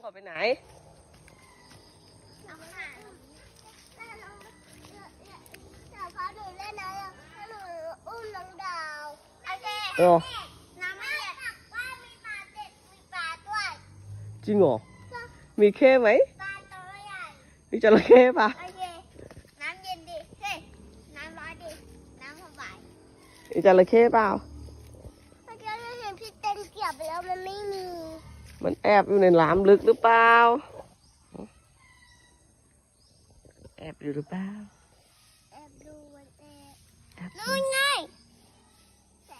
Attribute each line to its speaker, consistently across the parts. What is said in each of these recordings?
Speaker 1: เขาไปไหน
Speaker 2: น้องหาแล้วน้องแต่พอหนูเล่นนะถ้าหนูอุ้มน้องดาวโอเค
Speaker 1: เออ
Speaker 2: น้ำไม่เย็นว่ามีปลาเด็ดมีปลาด้วย
Speaker 1: จริงเหรอ มีเข้ไหม
Speaker 2: ปลาตัวใหญ่
Speaker 1: มีจระเข้ปะ
Speaker 2: โอเคน้ำเย็นดิเฮ้ยน้ำร้อนดิ น้ำสบาย
Speaker 1: มีจระเข้เปล่า
Speaker 2: เมื่อกี้เราเห็นพี่เต้นเก็บไปแล้วมันไม่มี
Speaker 1: มันแอบอยู่ในหลามลึกหรือเปล่า แอบอยู่หรือเปล่า
Speaker 2: แอบดูมันแอบ
Speaker 1: แอบ
Speaker 2: นู่นไง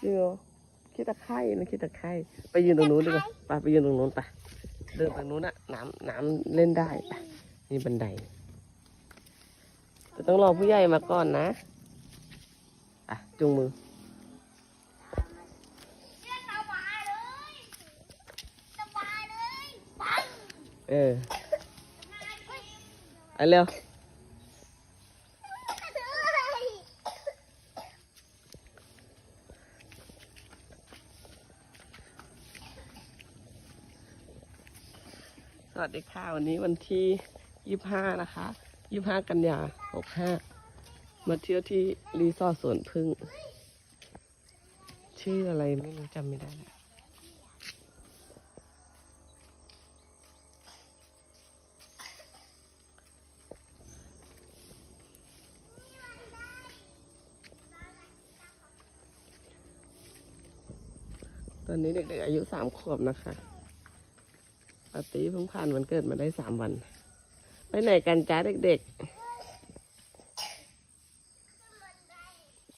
Speaker 1: จริงเหรอคิดตะไคร่นะคิดตะไคร่ไปยืนตรงนู้นดีกว่าไปไปยืนตรงนู้นไปเดินไปนู้นอะน้ำน้ำเล่นได้ไปนี่บันไดแต่ต้องรอผู้ใหญ่มาก่อนนะ อะจุงมือ
Speaker 2: เอ
Speaker 1: อ
Speaker 2: สบายเฮ้ย
Speaker 1: ไปเร็วสวัสดีค่ะ วันนี้วันที่ยี่ห้านะคะยี่ห้ากันยาหกห้ามาเที่ยวที่รีสอร์ทสวนพึ่ง ชื่ออะไรไม่รู้จำไม่ได้แล้ว ตอนนี้เด็กๆอายุสามขวบนะคะปาตีเพิ่งผ่านวันเกิดมาได้สามวัน ไปไหนกันจ้าเด็กๆ